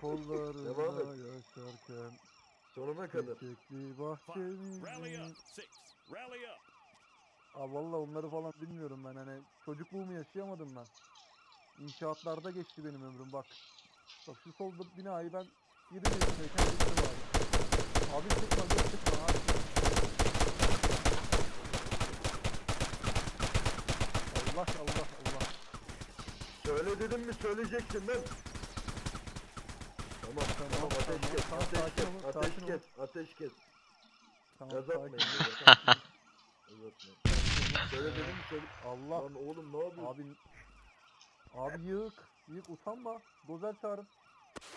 Kollarında Devam yaşarken Sonuna kadar. Çiçekli. Rally bahçemizin up. Six. Rally up. Aa valla onları falan bilmiyorum ben hani çocukluğumu yaşayamadım ben. İnşaatlarda geçti benim ömrüm bak. Bak şu solda binayı ben 20 yaşındayken bitirdim abi. Abi çıkma dur çıkma abi. Allah Allah Allah. Söyle dedim mi söyleyeceksin lan. Tamam tamam ateş kes tamam, ateş sakin kes olun, ateş sakin kes ateş kes. Tamam Gaz sakin. Söyle dedim mi söyle. Allah Lan oğlum ne yapıyorsun? abi Abi yığık yığık utanma dozer çağırın.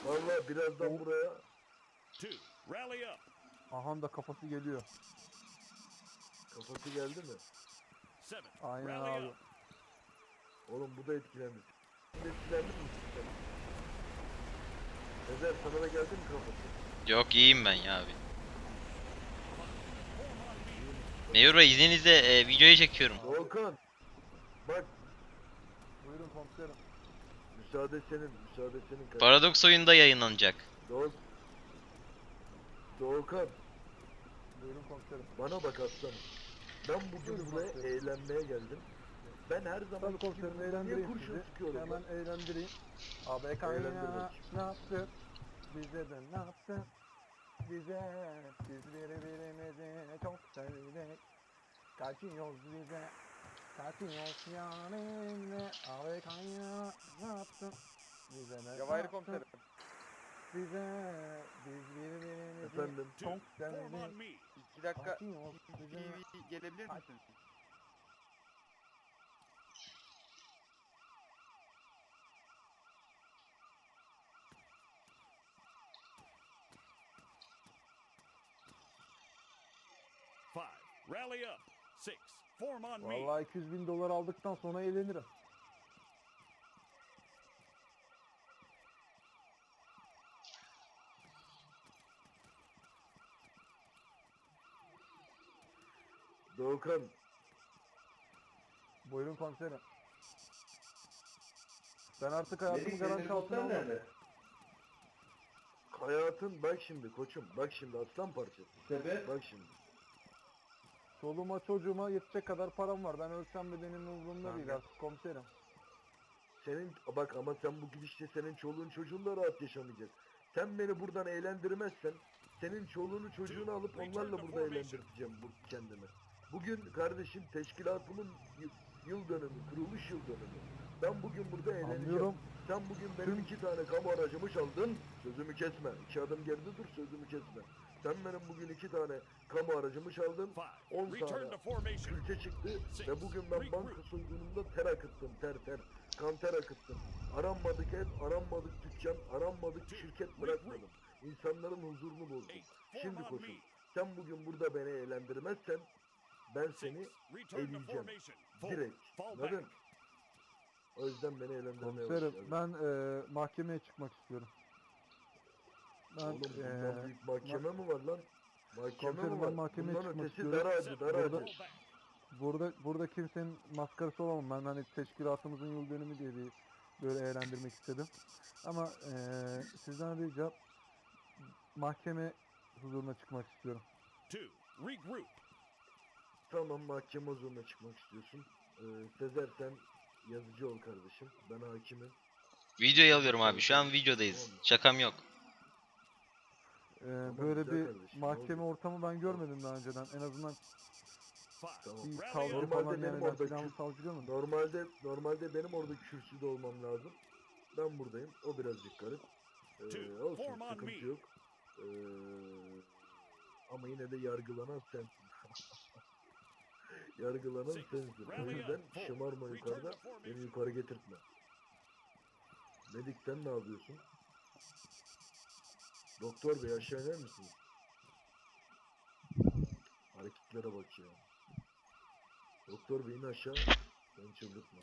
Vallahi birazdan buraya Two. Rally up. Ahan da kafası geliyor. kafası geldi mi? Seven. Aynen Rally abi. up. Oğlum bu da de etkilendin mi? Ezer sana da geldi mi kafası? Yok iyiyim ben ya abi. Mevur Bey izninizle e, videoyu çekiyorum. Doğukan. Bak Buyurun komiserim. müsaade senin müsaade senin. kardeşim. Paradox oyunda yayınlanacak. Doğu... Doğukan Buyurun komiserim. bana bak aslanım. Ben bugün Buyurun buraya komiserim. eğlenmeye geldim. Ben her zaman Tabii komiserim niye eğlendireyim kurşun sizi. sıkıyorum Hemen eğlendireyim. Abi Eğlendir bakayım. ne yaptı? Bize de ne yaptı? Bize biz birbirimizi çok sevdik. Kaçıyoruz bize. Kaçıyoruz yarenle. Abi kaynağı ne yaptı? Bize de ne Cevahir yaptı? komiserim. Bize biz birbirimizi Efendim? çok Form on sevdik. me. İki dakika Kaçıyoruz bize. TV gelebilir Kaç- misiniz? Rally up. Six. Form on me. Vallahi 200 bin dolar aldıktan sonra eğlenirim. Doğukan Buyurun komiserim. Ben artık hayatımı garanti altına almadım. hayatın bak şimdi koçum bak şimdi aslan parçası. Sebep? Bak şimdi. Çoluğuma çocuğuma yetecek kadar param var. Ben ölsem de benim umurumda değil artık komiserim. Senin bak ama sen bu gidişle senin çoluğun çocuğun da rahat yaşamayacak. Sen beni buradan eğlendirmezsen senin çoluğunu çocuğunu alıp onlarla burada eğlendireceğim bu kendimi. Bugün kardeşim teşkilatımın yıl dönümü, kuruluş yıl dönümü. Ben bugün burada eğleneceğim. Anlıyorum. Sen bugün benim iki tane kamu aracımı çaldın. Sözümü kesme. İki adım geride dur sözümü kesme. Sen benim bugün iki tane kamu aracımı çaldın. Five. 10 Return tane ülke çıktı ve bugün ben banka soygununda ter akıttım ter ter. Kan ter akıttım. Aranmadık ev, aranmadık dükkan, aranmadık şirket bırakmadım. İnsanların huzurunu bozdum. Şimdi me. sen bugün burada beni eğlendirmezsen ben seni eleyeceğim. direkt. Anladın? O yüzden beni eğlendirmeye Komiserim ben eee mahkemeye çıkmak istiyorum. Ben Oğlum bundan eee, büyük mahkeme mi var lan? Mahkeme mi var? mahkemeye Bundan çıkmak ötesi istiyorum. dar ağacı, dar Burada- ağacı. Burada burada kimsenin maskarası olamam. Ben hani teşkilatımızın yıl dönümü diye bir böyle eğlendirmek istedim. Ama eee sizden ricam mahkeme huzuruna çıkmak istiyorum. Two. Regroup. Tamam mahkeme huzuruna çıkmak istiyorsun. Ee, Sezer sen yazıcı ol kardeşim. Ben hakimim. Videoyu alıyorum abi. Şu an videodayız. Şakam yok. Eee, Tamam, böyle güzel bir kardeşim, mahkeme oldu. ortamı ben görmedim daha önceden. En azından. Tamam. bir kavga. Normalde falan benim yani orada silahlı kü- savcı görmedim. Normalde normalde benim orada kürsüde olmam lazım. Ben buradayım. O birazcık garip. Ee, Two, olsun form on sıkıntı yok. Ee, ama yine de yargılanan sensin. yargılanan Six, sensin. O rally yüzden up. Four, şımarma return yukarıda. to formation. Beni yukarı getirtme. Medik sen ne yapıyorsun? Doktor bey aşağı iner misiniz? Hareketlere bak ya. Doktor bey in aşağı. Beni çıldırtma.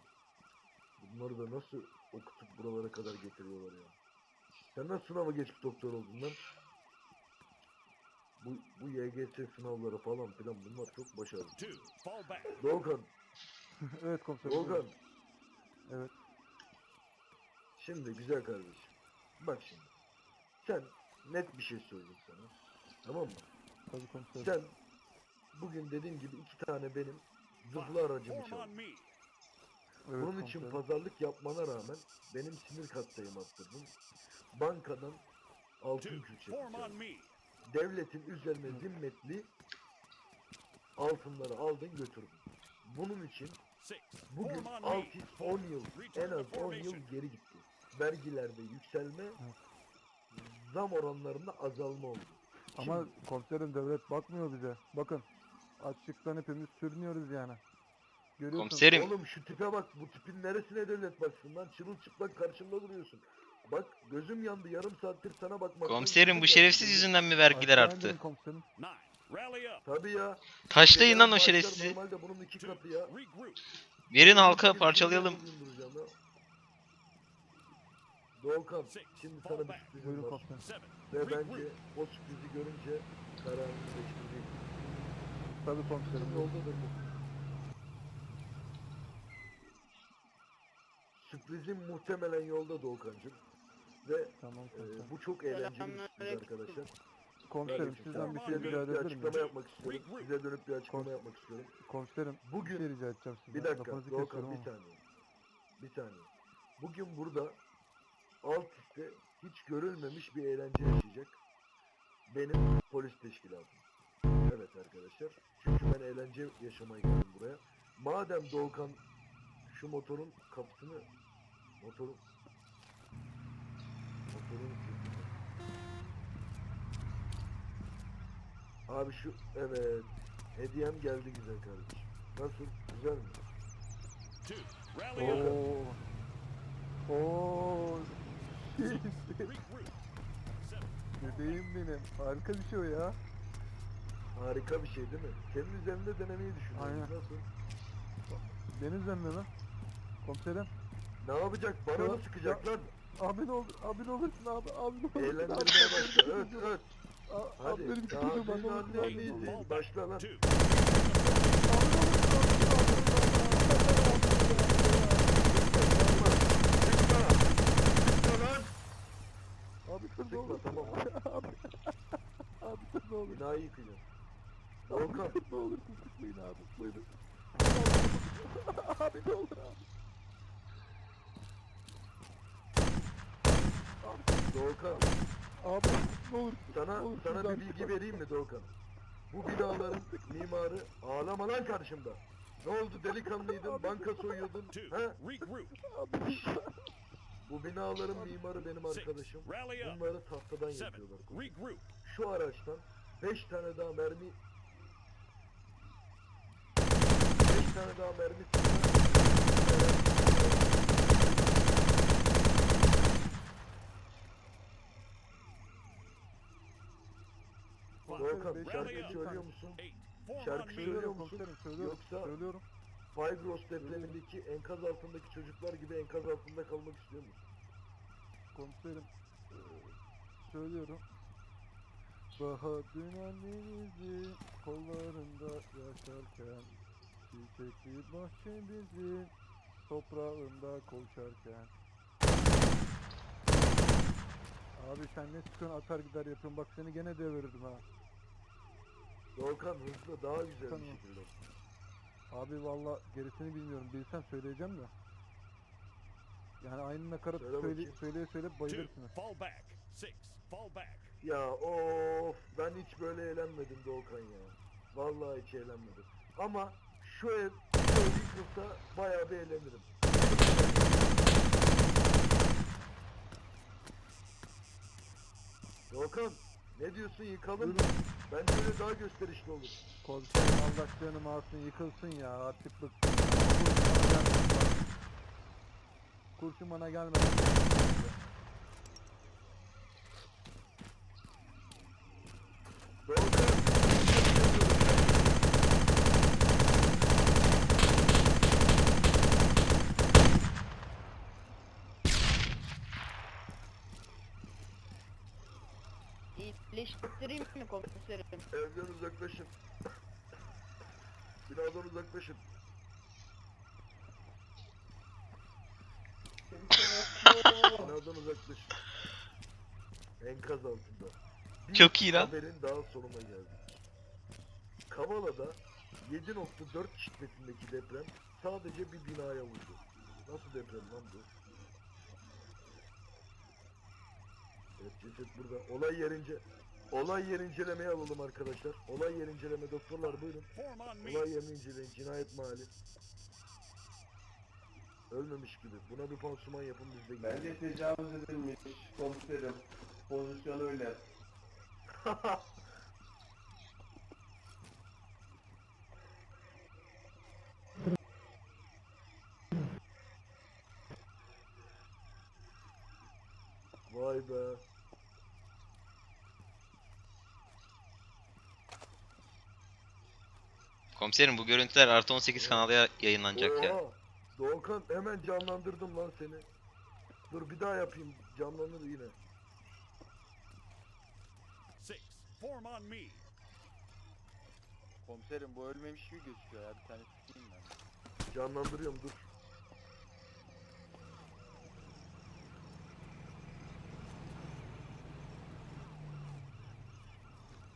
Bunları da nasıl okutup buralara kadar getiriyorlar ya. Sen nasıl sınava geçip doktor oldun lan? Bu, bu YGS sınavları falan filan bunlar çok başarılı. Doğukan, evet komiserim. Doğukan. Evet. Şimdi güzel kardeşim. Bak şimdi. sen net bir şey söyleyeyim sana. Tamam mı? Tabii komiserim. Sen bugün dediğim gibi iki tane benim zırhlı aracımı çaldın. Evet, Bunun için komiserim. pazarlık yapmana rağmen benim sinir kattayım attırdın. Bankadan altın külçe. Devletin üzerine zimmetli altınları aldın götürdün. Bunun için bugün Form on me. Altis 10 yıl, en az to 10 yıl geri gitti. Vergilerde yükselme, zam oranlarında azalma oldu. Ama Şimdi- komiserim devlet bakmıyor bize. Bakın açlıktan hepimiz sürünüyoruz yani. Görüyorsunuz. Komiserim. Oğlum şu tipe bak, bu tipin neresine devlet baksın lan? Çırılçıplak karşımda duruyorsun. Bak gözüm yandı, yarım saattir sana bakmaktan Komiserim bu şerefsiz yüzünden mi vergiler Aşağı arttı? Komiserim. Tabii ya. Taşlayın lan o Maaşlar şerefsizi. Normalde bunun iki Two. katı ya. Regroup. Verin halka parçalayalım. bulunduracağım ya. Doğukan, şimdi sana bir sürprizim Buyurun var. Seven. Ve bence o sürprizi görünce kararını değiştirecek. Tabii komiserim. Bizim yolda da bu. Sürprizin muhtemelen yolda Doğukancığım. Ve Tamam e, komiserim. bu çok eğlenceli bir sürpriz arkadaşlar. Komiserim sizden bir şey Size rica dönüp bir edebilir açıklama miyim? yapmak istiyorum. Size dönüp bir açıklama yapmak istiyorum. Komiserim bir Bugün şey rica edeceğim sizden. Bir dakika Lafınızı Doğukan kesiyorum bir ama. saniye. Bir saniye. Bugün burada alt üstte hiç görülmemiş bir eğlence yaşayacak. Benim polis teşkilatım. Evet arkadaşlar. Çünkü ben eğlence yaşamaya geldim buraya. Madem Doğukan şu motorun kapısını motorun motorun Abi şu evet hediyem geldi güzel kardeşim. Nasıl? Güzel mi? Oo. Oo. Bebeğim benim. Harika bir şey o ya. Harika bir şey değil mi? Senin üzerinde denemeyi düşünüyorum. Aynen. Nasıl? Benim üzerinde mi? Komiserim. Ne yapacak? Bana mı sıkacaklar? Abi ne olur, abi ne olursun abi, abi ne olursun. Eğlendirmeye başla. Öt öt. Abi, Hadi. Daha senin ne olursun annen abi, ne değil. olursun. Fall back. Başla lan. Two. Sıkma. Sıkma lan. Abi dur ne Sıkma olur. tamam. Abi, abi dur ne olur. Binayı yıkacağım. Doğukan. Abi ne olursun sıkmayın abi. Buyurun. Abi ne olur abi. Doğukan. Abi ne olur. Sana Oğlum, sana bir bilgi çıkar. vereyim mi Doğukan? Bu binaların mimarı ağlama lan karşımda. Ne oldu delikanlıydın, banka soyuyordun. Two. Bu binaların mimarı benim arkadaşım. Bunları tahtadan yapıyorlar. Regroup. Şu araçtan 5 tane daha mermi 5 tane daha mermi Beş şarkı söylüyor musun? Şarkı söylüyor Söylüyorum musun? Yoksa- Söylüyorum. Fibros depremindeki enkaz altındaki çocuklar gibi enkaz altında kalmak istiyor musun? Komiserim eee, söylüyorum. Bahar dönen denizi kollarında yaşarken Çiçekli bahçemizin toprağında koşarken Abi sen ne çıkıyorsun atar gider yapıyorsun bak seni gene devirirdim ha Doğukan hızlı daha güzel Tamam. bir şekilde. Abi valla gerisini bilmiyorum bilsem söyleyeceğim de Yani aynı nakarat Söyle söyle, bakayım. söyleye söyle Two. bayılırsınız Fall back. Six. Fall back. Ya of ben hiç böyle eğlenmedim Doğukan ya. Vallahi hiç eğlenmedim. Ama şu ev, şu ev bayağı bir eğlenirim. Doğukan ne diyorsun yıkalım mı? Buyurun. Bence öyle daha gösterişli olur. Komiserim Allah canımı alsın yıkılsın ya artık bıktım. Kurşun bana gelmesin bak. Kurşun bana gelmesin. Doğukan İyileştireyim mi komiserim? evden uzaklaşın. Binadan uzaklaşın. Binadan uzaklaşın. Enkaz altında. Bir Çok iyi lan. Haberin daha sonuna geldik. Kavala'da 7.4 şiddetindeki deprem sadece bir binaya vurdu. Nasıl deprem lan bu? Evet ceset burada. Olay yerince Olay yer incelemeye alalım arkadaşlar. Olay yer inceleme doktorlar buyurun. Olay yerini inceleyin. Cinayet mahalli. Ölmemiş gibi. Buna bir pansuman yapın biz de gidelim. Bence tecavüz edilmiş komiserim. Pozisyon öyle. Komiserim bu görüntüler artı 18 kanalda ya- yayınlanacak ya. Oha! Doğukan hemen canlandırdım lan seni. Dur bir daha yapayım. Canlanır yine. Six. Form on me. Komiserim bu ölmemiş gibi gözüküyor ya bir tane tutayım ben. Canlandırıyorum dur.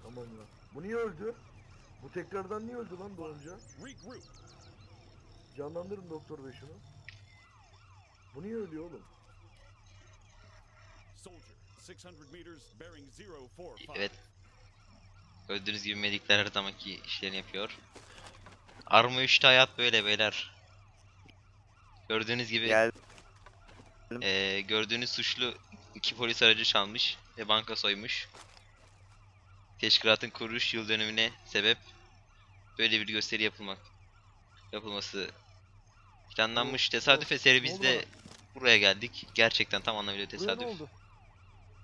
Tamam lan. Bu niye öldü? Bu tekrardan niye öldü lan doğunca? Regroup. Canlandırın doktor bey şunu. Bu niye ölüyor oğlum? Soldier. 600 meters bearing 045. Evet. Gördüğünüz gibi medikler her zamanki işlerini yapıyor. Arma 3'te hayat böyle beyler. Gördüğünüz gibi Gel. eee, gördüğünüz suçlu iki polis aracı çalmış ve banka soymuş. Teşkilatın kuruluş yıl dönümüne sebep böyle bir gösteri yapılmak yapılması planlanmış. Tesadüf eseri biz de buraya geldik. Gerçekten tam anlamıyla tesadüf. oldu?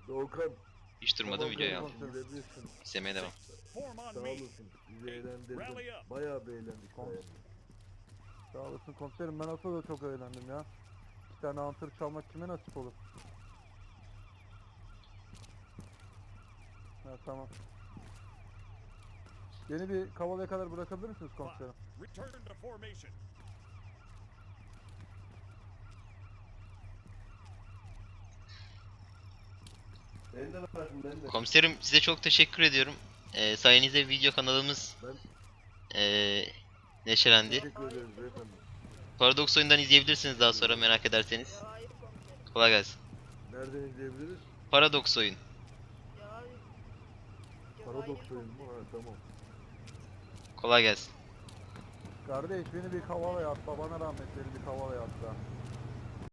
Doğukan. Hiç durmadım tamam, videoyu aldım. İzlemeye devam. Sağ olasın. Bizi eğlendirdin. Bayağı bir eğlendik. Bayağı. Sağ olasın komiserim ben asıl da çok eğlendim ya. Bir tane antır çalmak kime nasip olur? Ha tamam. Beni bir kavalaya kadar bırakabilir misiniz komiserim? Return to formation. Beni de bırakın beni de. Komiserim size çok teşekkür ediyorum. Ee, sayenizde video kanalımız Ben ee, neşelendi. Paradox oyundan izleyebilirsiniz daha sonra merak ederseniz. Kolay gelsin. Nereden izleyebiliriz? Paradox oyun. Paradox oyun mu? Ha tamam. Kolay gelsin. Kardeş beni bir kavalaya at babana rahmet beni bir kavalaya at da.